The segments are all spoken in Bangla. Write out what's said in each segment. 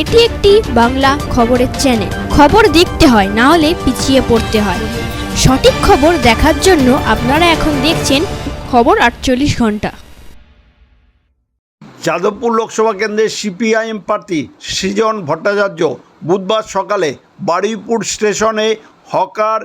এটি একটি বাংলা খবরের চ্যানেল খবর দেখতে হয়, না হলে পিছিয়ে পড়তে হয়। সঠিক খবর দেখার জন্য আপনারা এখন দেখছেন খবর আটচল্লিশ ঘণ্টা। যাদবপুর লোকসভা কেন্দ্রের সিপিআইএম প্রার্থী সৃজন ভট্টাচার্য বুধবার সকালে বারুইপুর স্টেশনে হকার,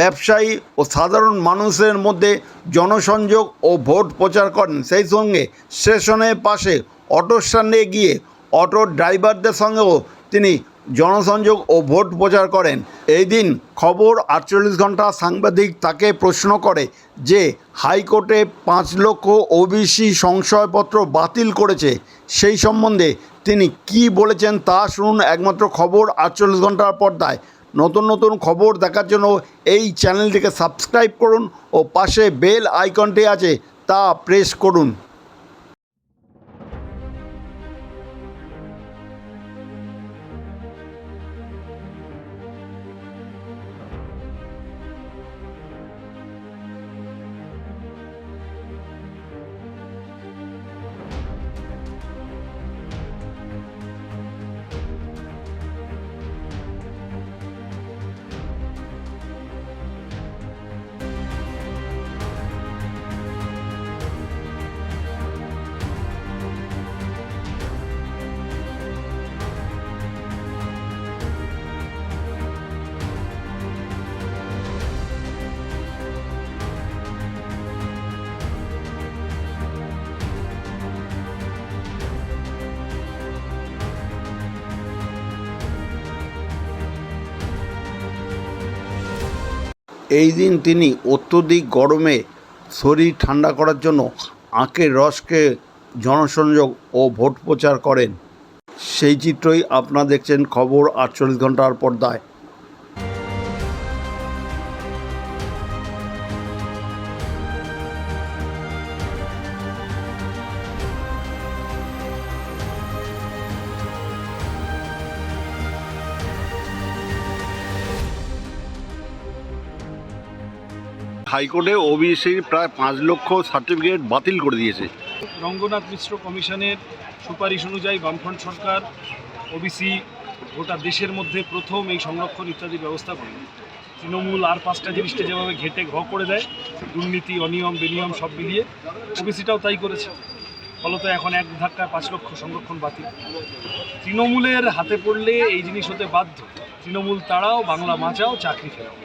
ব্যবসায়ী ও সাধারণ মানুষের মধ্যে জনসংযোগ ও ভোট প্রচার করেন। সেই সঙ্গে স্টেশনের পাশে অটো স্ট্যান্ডে গিয়ে অটোর ড্রাইভারদের সঙ্গেও তিনি জনসংযোগ ও ভোট প্রচার করেন। এই দিন খবর আটচল্লিশ ঘণ্টা সাংবাদিক তাকে প্রশ্ন করে যে হাইকোর্টে পাঁচ লক্ষ ওবিসি সংশয়পত্র বাতিল করেছে, সেই সম্বন্ধে তিনি কি বলেছেন তা শুনুন একমাত্র খবর আটচল্লিশ ঘণ্টার পর্দায়। নতুন নতুন খবর দেখার জন্য এই চ্যানেলটিকে সাবস্ক্রাইব করুন ও পাশে বেল আইকনটি আছে তা প্রেস করুন। এই দিন তিনি অত্যধিক গরমে শরীর ঠান্ডা করার জন্য আখের রসকে জনসংযোগ ও ভোট প্রচার করেন। সেই চিত্রই আপনারা দেখছেন খবর আটচল্লিশ ঘণ্টার পর্দায়। হাইকোর্টে ওবিসির প্রায় পাঁচ লক্ষ সার্টিফিকেট বাতিল করে দিয়েছে। রঙ্গনাথ মিশ্র কমিশনের সুপারিশ অনুযায়ী বামফ্রন্ট সরকার ওবিসি গোটা দেশের মধ্যে প্রথম এই সংরক্ষণ ইত্যাদি ব্যবস্থা করে। তৃণমূল আর পাঁচটা জিনিসটা যেভাবে ঘেটে ঘ করে দেয়, দুর্নীতি, অনিয়ম, বেনিয়ম সব মিলিয়ে ওবিসিটাও তাই করেছে। ফলত এখন এক ধাক্কায় পাঁচ লক্ষ সংরক্ষণ বাতিল। তৃণমূলের হাতে পড়লে এই জিনিস হতে বাধ্য। তৃণমূল তারাও বাংলা মাচাও, চাকরি ফেরাও।